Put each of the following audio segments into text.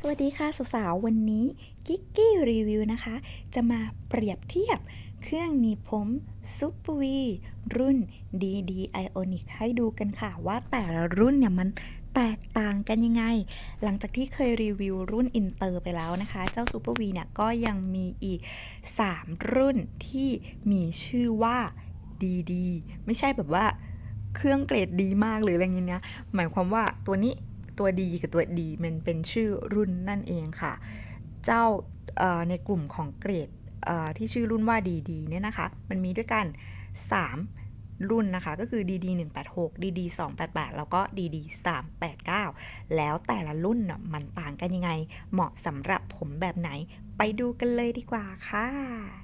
สวัสดีค่ะสาวๆวันนี้กิ๊กกี้รีวิวนะคะ จะมาเปรียบเทียบเครื่องหนีบผมซุปเปอร์วีรุ่น DD Ionic ให้ดูกันค่ะ ว่าแต่ละรุ่นเนี่ยมันแตกต่างกันยังไง หลังจากที่เคยรีวิวรุ่นอินเตอร์ไปแล้วนะคะ เจ้าซุปเปอร์วีเนี่ยก็ยังมีอีก 3 รุ่นที่มีชื่อว่า DD ไม่ใช่แบบว่าเครื่องเกรดดีมากหรืออะไรเงี้ยนะหมายความว่าตัวนี้ ตัวดีกับตัวดีมันเป็นชื่อรุ่นนั่นเองค่ะ เจ้าในกลุ่มของเกรดที่ชื่อรุ่นว่า DD เนี่ยนะคะ มันมีด้วยกัน 3 รุ่นนะคะ ก็คือ DD 186 DD 288 แล้วก็ DD 389 แล้วแต่ละรุ่นน่ะมันต่างกันยังไง เหมาะสำหรับผมแบบไหน ไปดูกันเลยดีกว่าค่ะ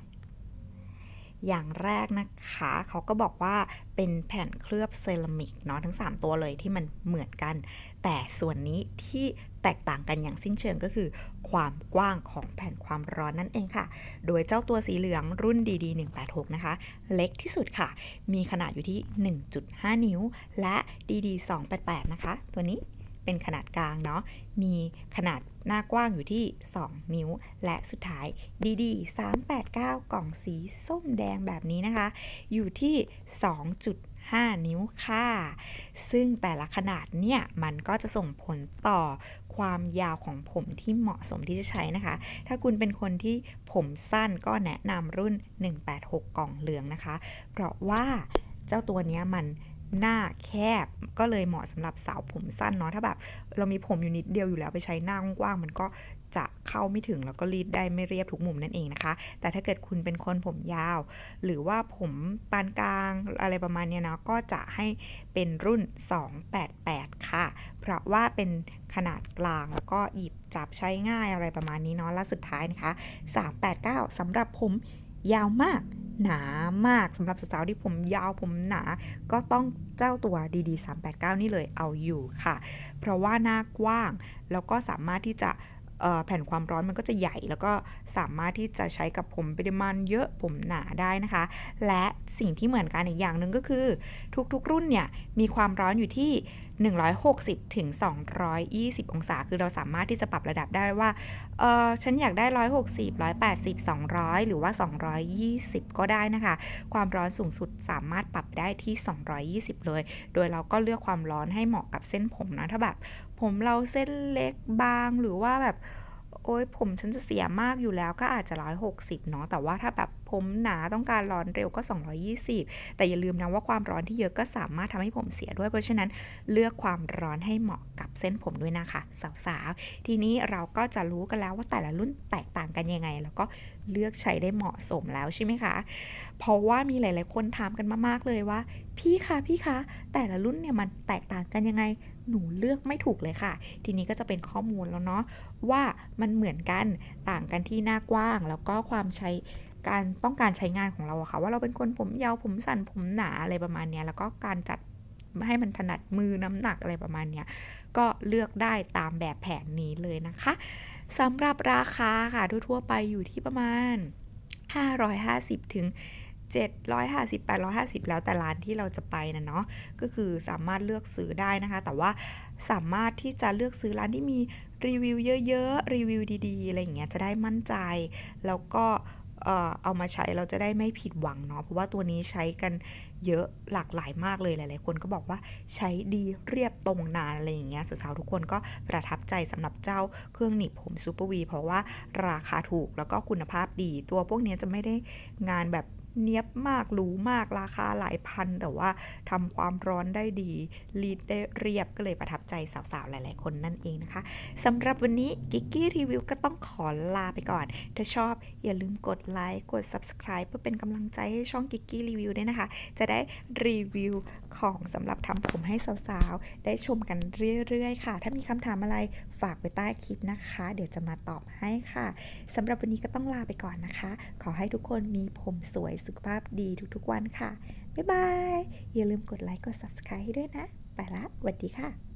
อย่างแรกนะคะ เขาก็บอกว่าเป็นแผ่นเคลือบเซรามิกเนาะทั้ง 3 ตัวเลยที่มันเหมือนกัน แต่ส่วนนี้ที่แตกต่างกันอย่างสิ้นเชิงก็คือ ความกว้างของแผ่นความร้อนนั่นเองค่ะ โดยเจ้าตัวสีเหลืองรุ่น DD 186นะคะ เล็กที่สุดค่ะ มีขนาดอยู่ที่ 1.5 นิ้ว และ DD 288นะคะ ตัวนี้ เป็นขนาดกลางเนาะ มีขนาดหน้ากว้างอยู่ที่ 2 นิ้ว และสุดท้าย DD 389 กล่องสีส้มแดงแบบนี้นะคะ อยู่ที่ 2.5 นิ้วค่ะ ซึ่งแต่ละขนาดเนี่ย มันก็จะส่งผลต่อความยาวของผมที่เหมาะสมที่จะใช้นะคะ ถ้าคุณเป็นคนที่ผมสั้นก็แนะนำรุ่น 186 กล่องเหลืองนะคะ เพราะว่าเจ้าตัวเนี้ยมัน หน้าแคบก็เลยเหมาะสำหรับสาวผมสั้นเนาะถ้าแบบ เรามีผมอยู่นิดเดียวอยู่แล้วไปใช้หน้ากว้างๆมันก็จะเข้าไม่ถึงแล้วก็รีดได้ไม่เรียบทุกมุมนั่นเองนะคะ แต่ถ้าเกิดคุณเป็นคนผมยาว หรือว่าผมปานกลางอะไรประมาณเนี้ยเนาะก็จะให้เป็นรุ่น 288 ค่ะ เพราะว่าเป็นขนาดกลางแล้วก็หยิบจับใช้ง่ายอะไรประมาณนี้เนาะและสุดท้ายนะคะ 389สำหรับผมยาวมาก หนามากสำหรับสาวๆที่ผมยาวผมหนา ก็ต้องเจ้าตัว DD 389นี่เลยเอาอยู่ค่ะ เพราะว่าหน้ากว้าง แล้วก็สามารถที่จะแผ่นความร้อนมันก็จะใหญ่ แล้วก็สามารถที่จะใช้กับผมปริมาณเยอะผมหนาได้นะคะ และสิ่งที่เหมือนกันอีกอย่างหนึ่งก็คือ ทุกๆรุ่นเนี่ยมีความร้อนอยู่ที่ 160 ถึง 220 องศา คือเราสามารถที่จะปรับระดับได้ว่า เออฉันอยากได้ 160 180 200 หรือว่า 220 ก็ได้นะคะ ความร้อนสูงสุดสามารถปรับได้ที่ 220 เลย โดยเราก็เลือกความร้อนให้เหมาะกับเส้นผมนะ ถ้าแบบ ผมเราเส้นเล็กบางหรือว่าแบบ โอ้ยผมฉันจะเสียมากอยู่แล้วก็อาจจะ 160 เนาะแต่ว่าถ้าแบบผมหนาต้องการร้อนเร็วก็ 220 แต่อย่าลืมนะว่าความร้อนที่เยอะก็สามารถทำให้ผมเสียด้วย เพราะฉะนั้นเลือกความร้อนให้เหมาะกับ เส้นผมด้วยนะคะ สาวๆ ทีนี้เราก็จะรู้กันแล้วว่าแต่ละรุ่นแตกต่างกันยังไง แล้วก็เลือกใช้ได้เหมาะสมแล้วใช่ไหมคะ เพราะว่ามีหลายๆคนถามกันมากๆเลยว่า พี่คะพี่คะ แต่ละรุ่นเนี่ยมันแตกต่างกันยังไง หนูเลือกไม่ถูกเลยค่ะ ทีนี้ก็จะเป็นข้อมูลแล้วเนาะว่ามันเหมือนกันต่างกันที่หน้ากว้าง แล้วก็ความใช้การต้องการใช้งานของเราอะค่ะว่าเราเป็นคนผมยาวผมสั้นผมหนาอะไรประมาณนี้แล้วก็การจัด ให้มันถนัดมือน้ำหนักอะไรประมาณเนี้ยก็เลือกได้ตามแบบแผนนี้เลยนะคะสำหรับราคาค่ะทั่วๆไปอยู่ที่ประมาณ 550 ถึง 750 850 แล้วแต่ร้านที่เราจะไปนะเนาะก็คือสามารถเลือกซื้อได้นะคะ แต่ว่าสามารถที่จะเลือกซื้อร้านที่มีรีวิวเยอะๆ รีวิวดีๆ อะไรอย่างเงี้ยจะได้มั่นใจ แล้วก็ เอามาใช้เราจะได้ไม่ผิดหวังเนาะเพราะว่าตัวนี้ใช้กันเยอะหลากหลายมากเลยหลายๆ คนก็บอกว่าใช้ดีเรียบตรงนานอะไรอย่างเงี้ยสาวๆทุกคนก็ประทับใจสำหรับเจ้าเครื่องหนีบผมซูเปอร์วีเพราะว่าราคาถูกแล้วก็คุณภาพดี ตัวพวกนี้จะไม่ได้งานแบบ เนี้ยบมากหรูมากราคาหลายพัน แต่ว่าทำความร้อนได้ดีรีดได้เรียบก็เลยประทับใจสาวๆ หลายๆ คนนั่นเองนะคะสำหรับวันนี้กิกกี้รีวิวก็ต้องขอลาไปก่อน ถ้าชอบอย่าลืมกดไลค์กด Subscribe เพื่อเป็นกำลังใจให้ช่องกิกกี้รีวิวด้วยนะคะ จะได้รีวิวของสำหรับทำผมให้สาวๆ ได้ชมกันเรื่อยๆ ค่ะ ถ้ามีคำถามอะไรฝากไว้ใต้คลิปนะคะ เดี๋ยวจะมาตอบให้ค่ะสำหรับวันนี้ก็ต้องลาไปก่อนนะคะ ขอให้ทุกคนมีผมสวยสุขภาพดีทุกๆวันค่ะ บ๊ายบาย อย่าลืมกดไลค์กด Subscribe ให้ด้วยนะ ไปละสวัสดีค่ะ